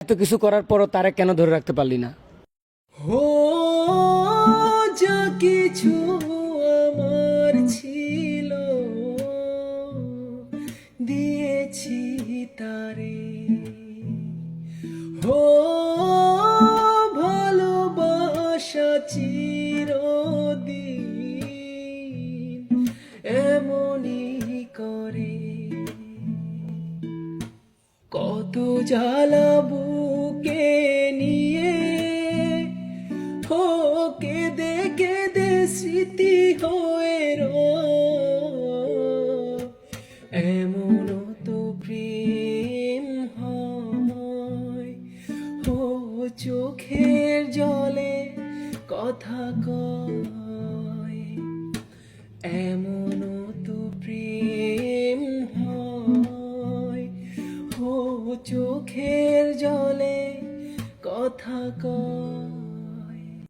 এত কিছু করার পরও তারে কেন ধরে রাখতে পারলি না? হো, যা কিছু আমার ছিল, দিয়েছি তারে। হো, ভালোবাসা চিরদিন এমনই করে। কত জ্বালা কেঁদে কেঁদে স্মৃতি হয়ে। এমন তো প্রেম হয়। হো চোখের জলে কথা কয়। এমন তো প্রেম হয়। ও চোখের জলে কথা কয়।